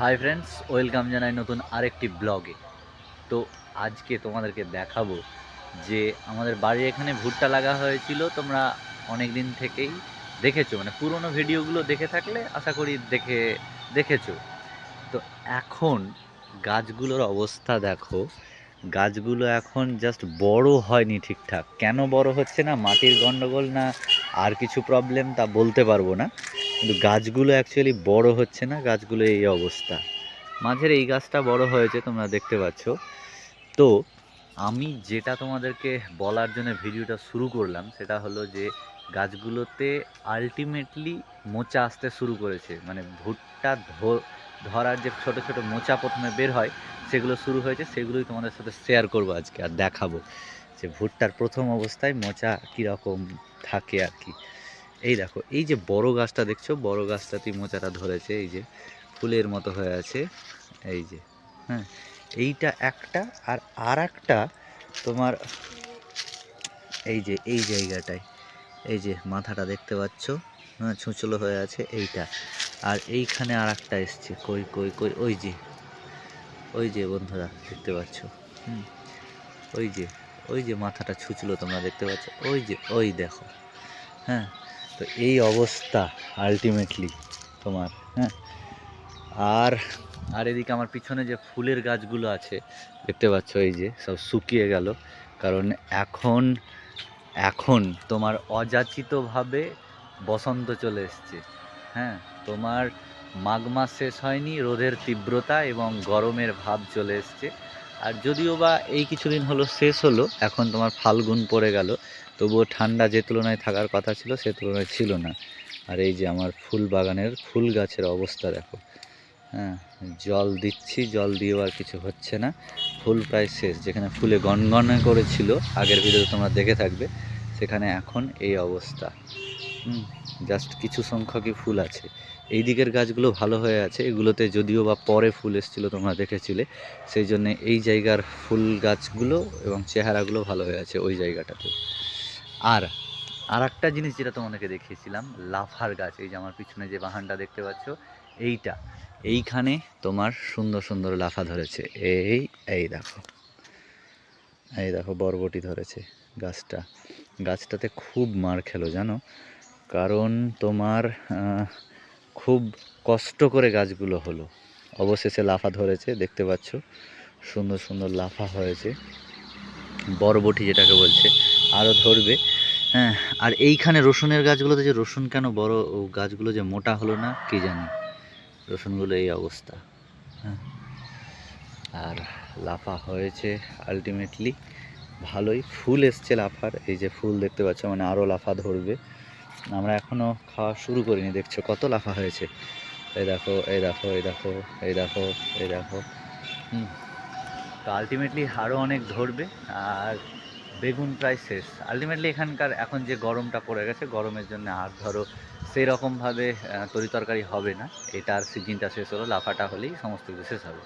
Hi friends welcome জানাই নতুন আরেকটি ব্লগে তো আজকে তোমাদেরকে দেখাবো যে আমাদের বাড়ির এখানে ভুট্টা লাগা হয়েছিল, তোমরা অনেক দিন থেকেই দেখেছ। মানে পুরনো ভিডিওগুলো দেখে থাকলে আশা করি দেখে, দেখেছ। তো এখন গাছগুলোর অবস্থা দেখো, গাছগুলো এখন জাস্ট বড় হয়নি ঠিকঠাক। কেন বড় হচ্ছে না, মাটির গন্ডগোল না, আর কিছু প্রবলেম তা বলতে পারব না। কিন্তু গাছগুলো অ্যাকচুয়ালি বড় হচ্ছে না, গাছগুলো এই অবস্থা। মাঝের এই গাছটা বড় হয়েছে, তোমরা দেখতে পাচ্ছ। তো আমি যেটা তোমাদেরকে বলার জন্য ভিডিওটা শুরু করলাম, সেটা হলো যে গাছগুলোতে আলটিমেটলি মোচা আসতে শুরু করেছে। মানে ভুট্টা ধরার যে ছোট ছোট মোচা প্রথমে বের হয়, সেগুলো শুরু হয়েছে, সেগুলোই তোমাদের সাথে শেয়ার করব আজকে আর দেখাবো যে ভুট্টার প্রথম অবস্থায় মোচা কীরকম থাকে আর কি। এই দেখো, এই যে বড় গাছটা দেখছ, বড় গাছটাতেই মোচাটা ধরেছে, এই যে ফুলের মতো হয়ে আছে, এই যে হ্যাঁ এইটা একটা আর আর একটা তোমার এই যে, এই জায়গাটায়, এই যে মাথাটা দেখতে পাচ্ছ হ্যাঁ ছুঁচলো হয়ে আছে এইটা, আর এইখানে আর একটা এসছে, কই কই কই, ওই যে ওই যে বন্ধুরা দেখতে পাচ্ছ, হুম, ওই যে ওই যে মাথাটা ছুঁচলো তোমরা দেখতে পাচ্ছ, ওই যে, ওই দেখো হ্যাঁ তো এই অবস্থা আলটিমেটলি তোমার হ্যাঁ? আর আর এদিকে আমার পিছনে যে ফুলের গাছগুলো আছে, দেখতে পাচ্ছ এই যে সব শুকিয়ে গেল। কারণ এখন এখন তোমার অযাচিতভাবে বসন্ত চলে এসছে হ্যাঁ? তোমার মাঘ মাস শেষ হয়নি, রোদের তীব্রতা এবং গরমের ভাব চলে এসছে। আর যদিও বা এই কিছুদিন হলো, শেষ হলো, এখন তোমার ফাল্গুন পড়ে গেল। তবুও ঠান্ডা যে তুলনায় থাকার কথা ছিল, সে তুলনায় ছিল না। আর এই যে আমার ফুল বাগানের ফুল গাছের অবস্থা দেখো। হ্যাঁ জল দিচ্ছি, জল দিয়েও আর কিছু হচ্ছে না। ফুল প্রায় শেষ, যেখানে ফুলে গনগনে করেছিল, আগের ভিডিও তোমরা দেখে থাকবে, সেখানে এখন এই অবস্থা। জাস্ট কিছু সংখ্যকই ফুল আছে। এই দিকের গাছগুলো ভালো হয়ে আছে, এগুলোতে যদিও বা পরে ফুল এসেছিল তোমরা দেখেছিলে, সেই জন্য এই জায়গার ফুল গাছগুলো এবং চেহারাগুলো ভালো হয়ে আছে ওই জায়গাটাতে। আর আর একটা জিনিস যেটা তোমাদেরকে দেখিয়েছিলাম, লাফার গাছ, এই যে আমার পিছনে যে বাহানটা দেখতে পাচ্ছ, এইটা। এইখানে তোমার সুন্দর সুন্দর লাফা ধরেছে। এই এই দেখো। এই দেখো, বরবটি ধরেছে গাছটা। গাছটাতে খুব মার খেলো, জানো? কারণ তোমার খুব কষ্ট করে গাছগুলো হলো। অবশেষে লাফা ধরেছে, দেখতে পাচ্ছ? সুন্দর সুন্দর লাফা হয়েছে। বরবটি যেটাকে বলছে আরও ধরবে। হ্যাঁ আর এইখানে রসুনের গাছগুলোতে যে রসুন কেন বড়, ও গাছগুলো যে মোটা হলো না, কি জানি? রসুনগুলো এই অবস্থা। হ্যাঁ আর লাফা হয়েছে আলটিমেটলি ভালোই, ফুল এসছে লাফার, এই যে ফুল দেখতে পাচ্ছ মানে আরও লাফা ধরবে। আমরা এখনও খাওয়া শুরু করিনি, দেখছ কত লাফা হয়েছে। এই দেখো এই দেখো এই দেখো এই দেখো এই দেখো। হুম। তো আলটিমেটলি আরও অনেক ধরবে, আর বেগুন প্রায় শেষ। আলটিমেটলি এখানকার এখন যে গরমটা পড়ে গেছে, গরমের জন্য আর ধরো সেই রকমভাবে তরিতরকারি হবে না। এটার সিজিনটা শেষ হলো, লাফাটা হলেই সমস্ত কিছু শেষ হবে।